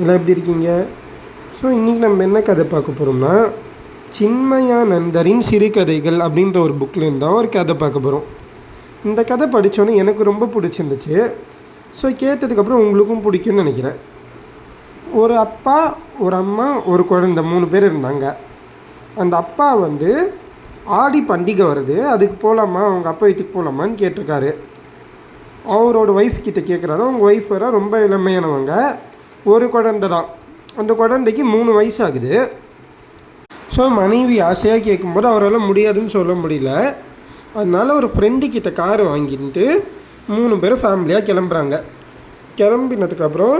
எல்லாம் எப்படி இருக்கீங்க? ஸோ இன்றைக்கி நம்ம என்ன கதை பார்க்க போகிறோம்னா சின்மயானந்தரின் சிறுகதைகள் அப்படின்ற ஒரு புக்கில் இருந்தால் ஒரு கதை பார்க்க போகிறோம் இந்த கதை படித்தோன்னே எனக்கு ரொம்ப பிடிச்சிருந்துச்சு. ஸோ கேட்டதுக்கப்புறம் உங்களுக்கும் பிடிக்கும்னு நினைக்கிறேன். ஒரு அப்பா ஒரு அம்மா ஒரு குழந்தை மூணு பேர் இருந்தாங்க. அந்த அப்பா வந்து ஆடி பண்டிகை வருது. அதுக்கு போகலாமா அவங்க அப்பா வீட்டுக்கு போகலாமான்னு கேட்டிருக்காரு. அவரோட ஒய்ஃப் கிட்டே கேட்குறாரு அவங்க ஒய்ஃப் வர ரொம்ப இளமையானவங்க. ஒரு குழந்தை தான். அந்த குழந்தைக்கு மூணு வயசு ஆகுது ஸோ மனைவி ஆசையாக கேட்கும்போது அவரால் முடியாதுன்னு சொல்ல முடியல. அதனால் ஒரு ஃப்ரெண்டு கிட்ட கார் வாங்கிட்டு மூணு பேரும் ஃபேமிலியாக கிளம்புறாங்க. கிளம்பினதுக்கப்புறம்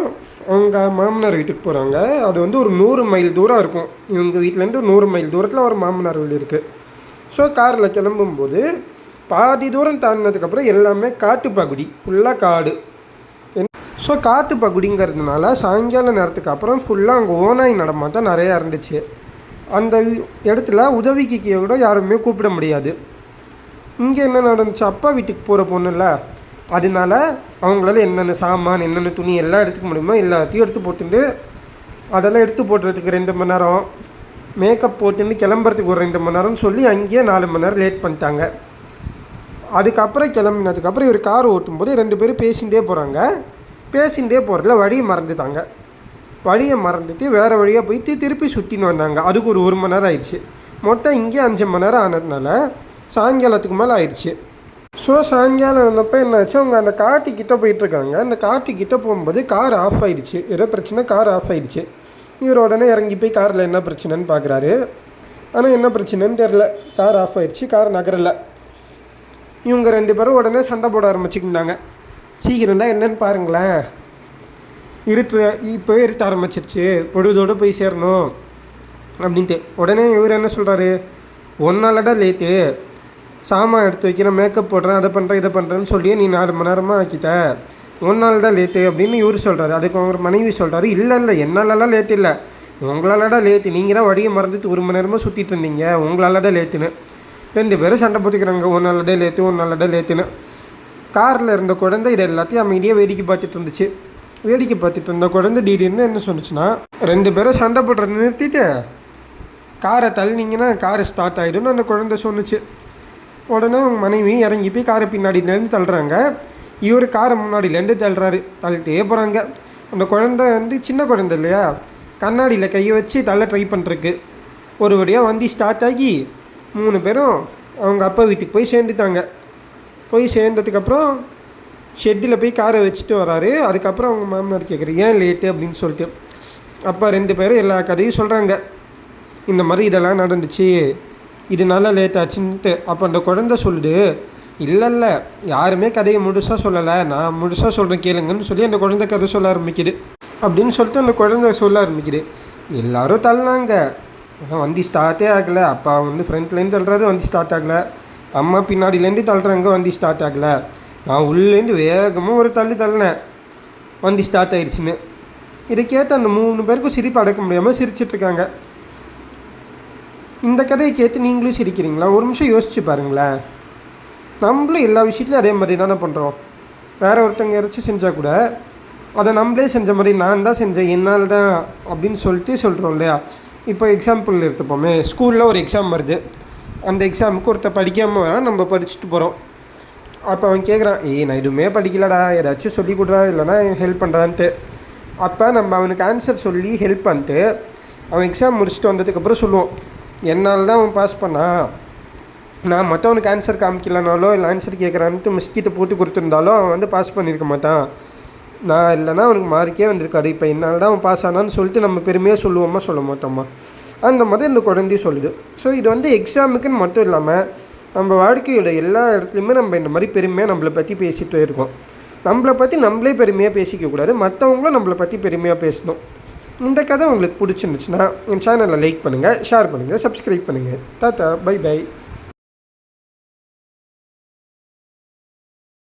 அவங்க மாமனார் வீட்டுக்கு போகிறாங்க அது வந்து ஒரு நூறு மைல் தூரம் இருக்கும். இவங்க வீட்டிலேருந்து நூறு மைல் தூரத்தில் ஒரு மாமனார் வீடு இருக்குது ஸோ காரில் கிளம்பும்போது பாதி தூரம் தாண்டினதுக்கப்புறம் எல்லாமே காட்டுப்பகுதி ஃபுல்லாக காடு. ஸோ காற்று பகுடிங்கிறதுனால சாயங்கால நேரத்துக்கு அப்புறம் ஃபுல்லாக அங்கே ஓனாய் நடமாட்டம் நிறையா இருந்துச்சு. அந்த இடத்துல உதவிக்கு கூட யாருமே கூப்பிட முடியாது. இங்கே என்ன நடந்துச்சு? அப்பா வீட்டுக்கு போகிற பொண்ணுல்ல. அதனால அவங்களால என்னென்ன சாமான் என்னென்ன துணி எல்லாம் எடுத்துக்க முடியுமோ எல்லாத்தையும் எடுத்து போட்டுட்டு அதெல்லாம் எடுத்து போட்டுறதுக்கு ரெண்டு மணி நேரம் மேக்கப் போட்டுன்னு கிளம்புறதுக்கு ஒரு ரெண்டு மணி நேரம்னு சொல்லி அங்கேயே நாலு மணி நேரம் லேட் பண்ணிட்டாங்க. அதுக்கப்புறம் கிளம்பினதுக்கப்புறம் இவர் கார் ஓட்டும்போது ரெண்டு பேரும் பேசிகிட்டே போகிறாங்க பேசிகிட்டே போகிறதுல வழியை மறந்துட்டாங்க. வழியை மறந்துட்டு வேறு வழியாக போயிட்டு திருப்பி சுற்றின்னு வந்தாங்க. அதுக்கு ஒரு ஒரு மணி நேரம் ஆயிடுச்சு. மொத்தம் இங்கே அஞ்சு மணி நேரம் ஆனதுனால சாயங்காலத்துக்கு மேலே ஆயிடுச்சு. ஸோ சாயங்காலம் வந்தப்போ என்னாச்சு அவங்க அந்த காட்டுக்கிட்ட போயிட்டுருக்காங்க அந்த காட்டுக்கிட்ட போகும்போது கார் ஆஃப் ஆயிடுச்சு. ஏதோ பிரச்சனை கார் ஆஃப் ஆயிடுச்சு. இவர் உடனே இறங்கி போய் காரில் என்ன பிரச்சனைன்னு பார்க்குறாரு. ஆனால் என்ன பிரச்சனைன்னு தெரில. கார் ஆஃப் ஆயிடுச்சு. கார் நகரலை. இவங்க ரெண்டு பேரும் உடனே சண்டை போட ஆரம்பிச்சுக்கிட்டாங்க. சீக்கிரம் தான் என்னன்னு பாருங்களேன். இருட்டு இப்போவே இருட்ட ஆரம்பிச்சிருச்சு. பொழுதோடு போய் சேரணும் அப்படின்ட்டு. உடனே இவர் என்ன சொல்கிறாரு ஒன்னாலடா லேட்டு. சாமான் எடுத்து வைக்கிறேன் மேக்கப் போடுறேன் அதை பண்ணுறேன் இதை பண்ணுறேன்னு சொல்லியே நீ நாலு மணி நேரமாக ஆக்கிட்ட. ஒன்னால் தான் லேட்டு அப்படின்னு இவர் சொல்கிறாரு அதுக்கு அவங்க மனைவி சொல்கிறாரு இல்லை இல்லை என்னாலலாம் லேட் இல்லை. உங்களாலடா லேட்டு. நீங்கள் தான் வடியை மறந்துட்டு ஒரு மணி நேரமாக சுற்றிட்டு இருந்தீங்க. உங்களாலடா தான் லேட்டுன்னு. ரெண்டு பேரும் சண்டை போட்டுக்கிறாங்க. ஒரு நல்லதே லேத்து ஒரு நல்லதே லேத்துன்னு காரில் இருந்த குழந்தை இது எல்லாத்தையும் அமைதியாக வேடிக்கை பார்த்துட்டு இருந்துச்சு. வேடிக்கை பார்த்துட்டு இருந்த குழந்தை திடீர்னு என்ன சொன்னுச்சுன்னா ரெண்டு பேரும் சண்டை போடுறத நிறுத்திட்டு. காரை தள்ளினீங்கன்னா காரை ஸ்டார்ட் ஆகிடும்னு அந்த குழந்தை சொன்னுச்சு. உடனே அவங்க மனைவி இறங்கி போய் காரை பின்னாடியிலேருந்து தள்ளுறாங்க. இவர் காரை முன்னாடியிலேருந்து தள்ளுறாரு. தள்ளிட்டே போகிறாங்க அந்த குழந்தை வந்து சின்ன குழந்தை இல்லையா? கண்ணாடியில் கையை வச்சு தள்ள ட்ரை பண்ணுறக்கு ஒரு வழியாக வண்டி ஸ்டார்ட் ஆகி மூணு பேரும் அவங்க அப்பா வீட்டுக்கு போய் சேர்ந்துட்டாங்க. போய் சேர்ந்ததுக்கப்புறம் ஷெட்டில் போய் காரை வச்சுட்டு வராரு. அதுக்கப்புறம் அவங்க மாமனார் கேட்குறாரு ஏன் லேட்டு அப்படின்னு சொல்லிட்டு. அப்பா ரெண்டு பேரும் எல்லா கதையும் சொல்கிறாங்க இந்த மாதிரி இதெல்லாம் நடந்துச்சு. இதனால லேட் ஆச்சுன்ட்டு அப்போ அந்த குழந்தை சொல்லுது இல்லை இல்லை. யாருமே கதையை முழுசாக சொல்லலை. நான் முழுசாக சொல்கிறேன் கேளுங்கன்னு சொல்லி அந்த குழந்தை கதை சொல்ல ஆரம்பிக்குது. அப்படின்னு சொல்லிட்டு அந்த குழந்தை சொல்ல ஆரம்பிக்குது. எல்லோரும் தள்ளினாங்க. ஆனால் வண்டி ஸ்டார்ட்டே ஆகலை. அப்பா வந்து ஃப்ரண்ட்லேருந்து தள்ளுறாரு வண்டி ஸ்டார்ட் ஆகலை. அம்மா பின்னாடியிலேருந்து தள்ளுறாங்க வண்டி ஸ்டார்ட் ஆகலை. நான் உள்ளேருந்து வேகமாக ஒரு தள்ளி தள்ளினேன். வண்டி ஸ்டார்ட் ஆயிடுச்சுன்னு இதை கேட்டு அந்த மூணு பேருக்கும் சிரிப்பு அடக்க முடியாமல் சிரிச்சிட்ருக்காங்க இந்த கதையை கேட்டு நீங்களும் சிரிக்கிறீங்களா? ஒரு நிமிஷம் யோசிச்சு பாருங்களேன். நம்மளும் எல்லா விஷயத்துலையும் அதே மாதிரி தானே பண்ணுறோம் வேறு ஒருத்தங்க யாராச்சும் செஞ்சால் கூட அதை நம்மளே செஞ்ச மாதிரி நான் தான் செஞ்சேன். என்னால் தான் அப்படின்னு சொல்லிட்டு சொல்கிறோம் இல்லையா? இப்போ எக்ஸாம்பிள் எடுத்துப்போமே. ஸ்கூலில் ஒரு எக்ஸாம் வருது. அந்த எக்ஸாமுக்கு ஒருத்தர் படிக்காமல் வேணால் நம்ம படிச்சுட்டு போகிறோம் அப்போ அவன் கேட்குறான் ஏய் நான் எதுவுமே படிக்கலடா. ஏதாச்சும் சொல்லி கொடுறா இல்லைனா ஹெல்ப் பண்ணுறான்ட்டு அப்போ நம்ம அவனுக்கு ஆன்சர் சொல்லி ஹெல்ப் பண்ணிட்டு அவன் எக்ஸாம் முடிச்சுட்டு வந்ததுக்கப்புறம் சொல்லுவோம் என்னால் தான் அவன் பாஸ் பண்ணா? நான் மற்றவனுக்கு ஆன்சர் காமிக்கலனாலோ இல்லை ஆன்சர் கேட்குறான்ட்டு மிஸ்கிட்ட போட்டு கொடுத்துருந்தாலும் அவன் வந்து பாஸ் பண்ணியிருக்க மாட்டான். நான் இல்லைனா அவனுக்கு மார்க்கே வந்திருக்காரு இப்போ என்னால் தான் அவன் பாஸ் ஆனான்னு சொல்லிட்டு நம்ம பெருமையாக சொல்லுவோமா சொல்ல மாட்டோமா? அந்த மாதிரி இந்த குழந்தை சொல்லுது. ஸோ இது வந்து எக்ஸாமுக்குன்னு மட்டும் இல்லாமல் நம்ம வாழ்க்கையோட எல்லா இடத்துலையுமே நம்ம இந்த மாதிரி பெருமையாக நம்மளை பற்றி பேசிகிட்டே இருக்கோம். நம்மளை பற்றி நம்மளே பெருமையாக பேசிக்க கூடாது. மற்றவங்களும் நம்மளை பற்றி பெருமையாக பேசணும். இந்த கதை உங்களுக்கு பிடிச்சிருந்துச்சுன்னா என் சேனலை லைக் பண்ணுங்கள் ஷேர் பண்ணுங்கள் சப்ஸ்கிரைப் பண்ணுங்கள் தாத்தா பை பை